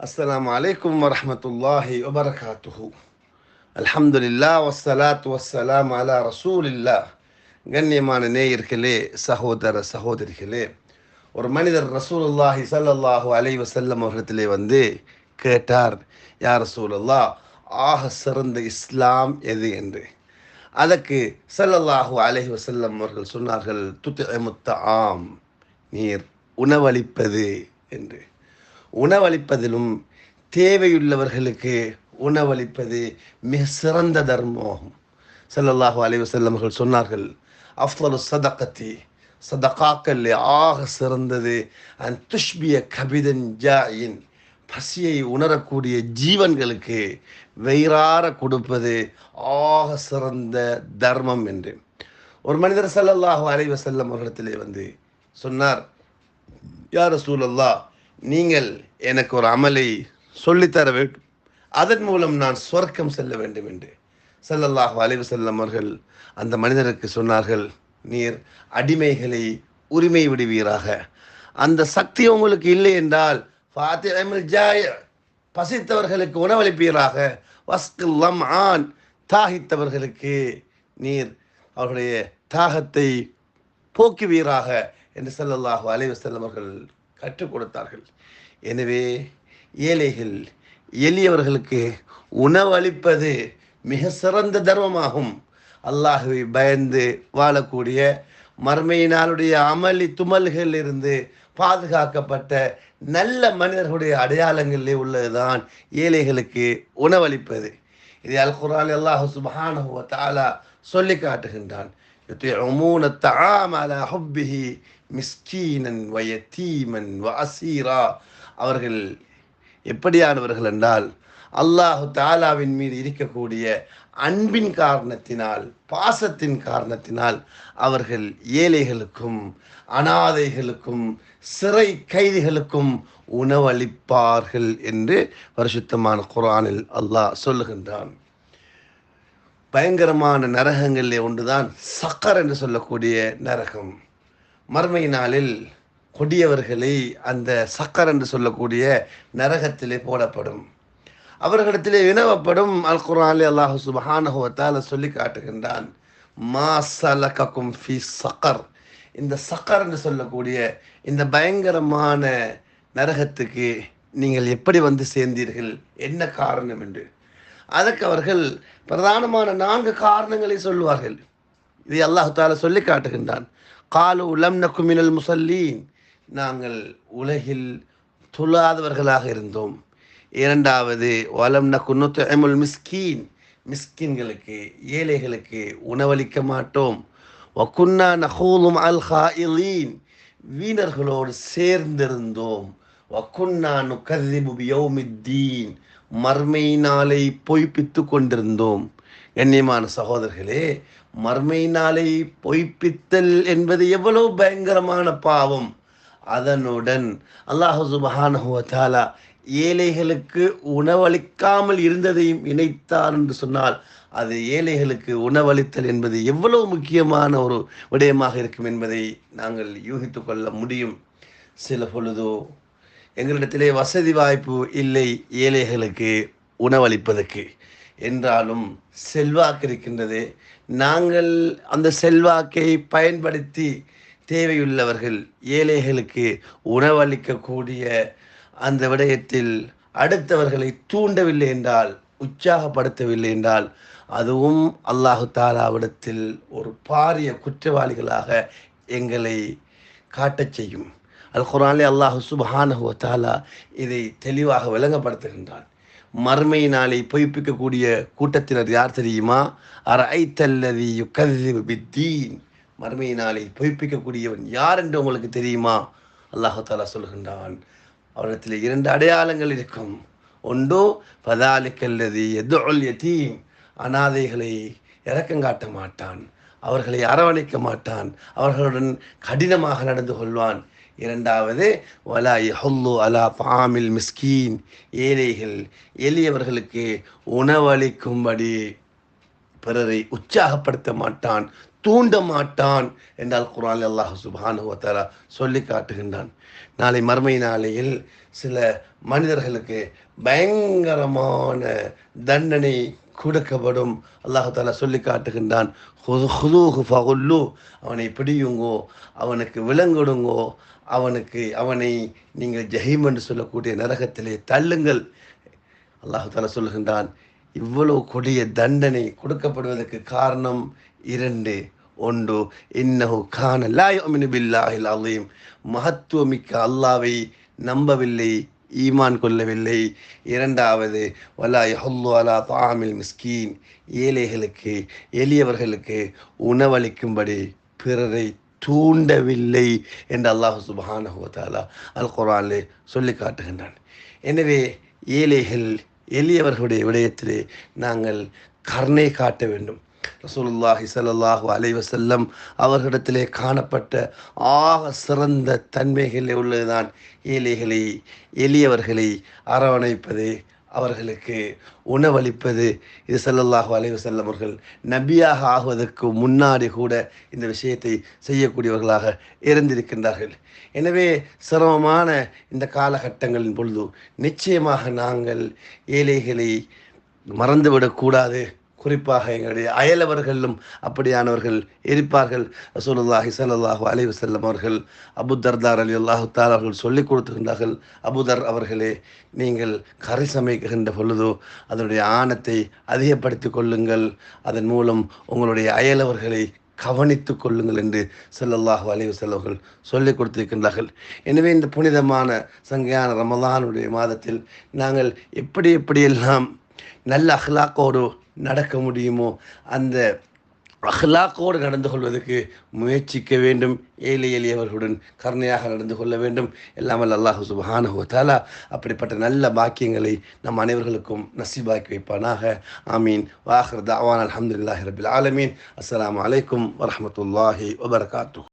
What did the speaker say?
அஸ்லாம் அலைக்கும் வரமத்துல்லாஹி வபரகாத்துஹு. அல்ஹம்துல்லா வசலாத் வசலாம் அலா ரசூலில்லா கண்ணியமான நேயர்களே சகோதர சகோதரிகளே ஒரு மனிதர் ரசூல் ரசூலுல்லாஹி சல்லாஹூ அலை வசல்லம் அவர்களிடத்திலே வந்து கேட்டார் யார் ரசூல் ரசூலல்லா ஆக சிறந்த இஸ்லாம் எது? என்று. அதற்கு சல்லல்லாஹூ அலை வசல்லம் அவர்கள் சொன்னார்கள் துத்து ஆம் நீர் உணவளிப்பது என்று. உணவளிப்பதிலும் தேவையுள்ளவர்களுக்கு உணவளிப்பது மிக சிறந்த தர்மமாகும். செல்லல்லாஹு அலைஹி வஸல்லம் சொன்னார்கள் அஃதலு சதக்கத்தி சதகாக்கள் ஆக சிறந்தது. அண்ட் துஷ்பிய கபிதன் ஜாயின் பசியை உணரக்கூடிய ஜீவன்களுக்கு வெயிறார கொடுப்பது ஆக சிறந்த தர்மம் என்று. ஒரு மனிதர் செல்லல்லாஹு அலைஹி வஸல்லம் அவர்களிடத்திலே வந்து சொன்னார் யார் சூழல்லா நீங்கள் எனக்கு ஒரு அமலை சொல்லித்தர வேண்டும் அதன் மூலம் நான் சொர்க்கம் செல்ல வேண்டும் என்று. ஸல்லல்லாஹு அலைஹி வஸல்லம் அவர்கள் அந்த மனிதருக்கு சொன்னார்கள் நீர் அடிமைகளை உரிமை விடுவீராக. அந்த சக்தி உங்களுக்கு இல்லை என்றால் ஃபாத்திமல் ஜாய பசித்தவர்களுக்கு உணவளிப்பீராக. வஸ்கில்லம் ஆன் தாகித்தவர்களுக்கு நீர் அவர்களுடைய தாகத்தை போக்குவீராக என்று செல்லல்லாஹு அழைவு செல்லுமார்கள் கற்றுக் கொடுத்தார்கள். எனவே ஏழைகள் எளியவர்களுக்கு உணவளிப்பது மிக சிறந்த தர்மமாகும். அல்லாஹுவை பயந்து வாழக்கூடிய மர்மையினாலுடைய அமளி துமல்களில் இருந்து பாதுகாக்கப்பட்ட நல்ல மனிதர்களுடைய அடையாளங்களிலே உள்ளதுதான் ஏழைகளுக்கு உணவளிப்பது இதை அல் குரான் அல்லாஹு சுபஹானஹு வ சொல்லி காட்டுகின்றான். மிஸ்கீனன் வய யத்தீமன் வ அசீரா அவர்கள் எப்படியானவர்கள் என்றால் அல்லாஹு தாலாவின் மீது இருக்கக்கூடிய அன்பின் காரணத்தினால் பாசத்தின் காரணத்தினால் அவர்கள் ஏழைகளுக்கும் அனாதைகளுக்கும் சிறை கைதிகளுக்கும் உணவளிப்பார்கள் என்று பரிசுத்தமான குரானில் அல்லாஹ் சொல்லுகின்றான். பயங்கரமான நரகங்களில் ஒன்றுதான் சக்கர் என்று சொல்லக்கூடிய நரகம். மறுமை நாளில் கொடியவர்களை அந்த சக்கர் என்று சொல்லக்கூடிய நரகத்திலே போடப்படும். அவர்களிடத்திலே வினவப்படும் அல் குரானிலே அல்லாஹு சுபஹானுவத்தால் சொல்லி காட்டுகின்றான் மா சலகக்கும் ஃபி சக்கர். இந்த சக்கர் என்று சொல்லக்கூடிய இந்த பயங்கரமான நரகத்துக்கு நீங்கள் எப்படி வந்து சேர்ந்தீர்கள்? என்ன காரணம் என்று. அதற்கு அவர்கள் பிரதானமான நான்கு காரணங்களை சொல்லுவார்கள். இதை அல்லாஹு தால சொல்லி காட்டுகின்றான். காலு உலம் நக்குமினல் முசல்லீன் நாங்கள் உலகில் துளாதவர்களாக இருந்தோம். இரண்டாவது வலம் நக்குன்னு எமுல் மிஸ்கீன். மிஸ்கின்களுக்கு ஏழைகளுக்கு உணவளிக்க மாட்டோம். வக்குன்னா நகூலும் அல் ஹாயிலீன். வீணர்களோடு சேர்ந்திருந்தோம். வக்குன்னா நுகர்ரிபு யோமித்தீன் மர்மை நாளை பொய்ப்பித்து கொண்டிருந்தோம். கண்ணியமான சகோதரர்களே மர்மை நாளை பொய்ப்பித்தல் என்பது எவ்வளவு பயங்கரமான பாவம். அதனுடன் அல்லாஹு சுபஹானஹுவத்தாலா ஏழைகளுக்கு உணவளிக்காமல் இருந்ததையும் இணைத்தார் என்று சொன்னால் அது ஏழைகளுக்கு உணவளித்தல் என்பது எவ்வளவு முக்கியமான ஒரு விடயமாக இருக்கும் என்பதை நாங்கள் யூகித்து கொள்ள முடியும். சில பொழுதோ எங்களிடத்திலே வசதி வாய்ப்பு இல்லை ஏழைகளுக்கு உணவளிப்பதற்கு. என்றாலும் செல்வாக்கு இருக்கின்றது நாங்கள் அந்த செல்வாக்கை பயன்படுத்தி தேவையுள்ளவர்கள் ஏழைகளுக்கு உணவளிக்கக்கூடிய அந்த விடயத்தில் அடுத்தவர்களை தூண்டவில்லை என்றால் உற்சாகப்படுத்தவில்லை என்றால் அதுவும் அல்லாஹு தாலாவிடத்தில் ஒரு பாரிய குற்றவாளிகளாக எங்களை காட்டச் செய்யும். அல் குரானே அல்லாஹு சுபஹானஹுவ தாலா இதை தெளிவாக விளங்கப்படுத்துகின்றான். மர்மையினாலே பொய்ப்பிக்கக்கூடிய கூட்டத்தினர் யார் தெரியுமா? அரைத்தல்லதி ஐத்தல்லதி யுகதிபு பித்தீன். மர்மை பொய்ப்பிக்கக்கூடியவன் யார் என்று உங்களுக்கு தெரியுமா? அல்லாஹாலா சொல்கின்றான் அவரிடத்தில் இரண்டு அடையாளங்கள் இருக்கும். ஒன்று பதாலிக்கல்லதி எதுல் எதீம் அனாதைகளை இறக்கம் காட்ட மாட்டான். அவர்களை அரவணைக்க மாட்டான். அவர்களுடன் கடினமாக நடந்து கொள்வான். இரண்டாவது வலா ஹொல்லு அலா பாமில் மிஸ்கீன். ஏழைகள் எளியவர்களுக்கு உணவளிக்கும்படி பிறரை உற்சாகப்படுத்த மாட்டான் தூண்ட மாட்டான் என்றால் குரான் அல்லாஹ் சுபானுவத்தாலா சொல்லி காட்டுகின்றான். நாளை மறுமை நாளையில் சில மனிதர்களுக்கு பயங்கரமான தண்டனை கொடுக்கப்படும். அல்லாஹு தாலா சொல்லி காட்டுகின்றான் அவனை பிடியுங்கோ அவனுக்கு விலங்கிடுங்கோ அவனுக்கு அவனை நீங்கள் ஜஹீம் என்று சொல்லக்கூடிய நரகத்திலே தள்ளுங்கள். அல்லாஹு தாலா சொல்லுகின்றான் இவ்வளவு கொடிய தண்டனை கொடுக்கப்படுவதற்கு காரணம் இரண்டு. ஒன்று இன்னஹு கான லாயுமினு பில்லாஹில் அலீம். மகத்துவமிக்க அல்லாவை நம்பவில்லை. ஈமான் கொள்ளவில்லை. இரண்டாவது வலா யஹல்லு அலா தாமில் மிஸ்கீன். ஏழைகளுக்கு எளியவர்களுக்கு உணவளிக்கும்படி பிறரை தூண்டவில்லை என்று அல்லாஹு சுபஹானஹுவத்தாலா அல் குரானிலே சொல்லி காட்டுகின்றான். எனவே ஏழைகள் எளியவர்களுடைய விடயத்திலே நாங்கள் கருணை காட்ட வேண்டும். ரசூலுல்லாஹி சல்லாஹூ அலைவசல்லம் அவர்களிடத்திலே காணப்பட்ட ஆக சிறந்த தன்மைகளில் உள்ளதுதான். ஏழைகளை எளியவர்களை அரவணைப்பது அவர்களுக்கு உணவளிப்பது. இது சல்லல்லாஹு அலைவசல்லம் அவர்கள் நபியாக ஆகுவதற்கு முன்னாடி கூட இந்த விஷயத்தை செய்யக்கூடியவர்களாக இருந்திருக்கின்றார்கள். எனவே சிரமமான இந்த காலகட்டங்களின் பொழுது நிச்சயமாக நாங்கள் ஏழைகளை மறந்துவிடக்கூடாது. குறிப்பாக எங்களுடைய அயலவர்களும் அப்படியானவர்கள் இருப்பார்கள். ரசூலுல்லாஹி ஸல்லல்லாஹு அலைவு செல்லம் அவர்கள் அபு தர்தார் அலி அல்லாஹு தால் அவர்கள் சொல்லிக் கொடுத்துகின்றார்கள் அபுதர் அவர்களே நீங்கள் கரை சமைக்கின்ற பொழுதோ அதனுடைய ஆணத்தை அதிகப்படுத்தி கொள்ளுங்கள். அதன் மூலம் உங்களுடைய அயலவர்களை கவனித்து கொள்ளுங்கள் என்று செல்லல்லாஹு அலைவு செல்லவர்கள் சொல்லிக் கொடுத்திருக்கின்றார்கள். எனவே இந்த புனிதமான சங்கையான ரமலானுடைய மாதத்தில் நாங்கள் எப்படி எப்படியெல்லாம் நல்ல அஹ்லாக்கோடு நடக்க முடியுமோ அந்த அஹ்லாக்கோடு நடந்து கொள்வதற்கு முயற்சிக்க வேண்டும். ஏழை எளியவர்களுடன் கருணையாக நடந்து கொள்ள வேண்டும். எல்லாமல் அல்லாஹு சுபஹானஹு தாலா அப்படிப்பட்ட நல்ல பாக்கியங்களை நம் அனைவர்களுக்கும் நசீபாக்கி வைப்பானாக. ஆமீன். வாஹர் தாவான் அலமதுல்லாஹி ரபில் ஆலமீன். அஸ்லாம் வலைக்கம் வரமத்துல்லாஹி வபர்காத்து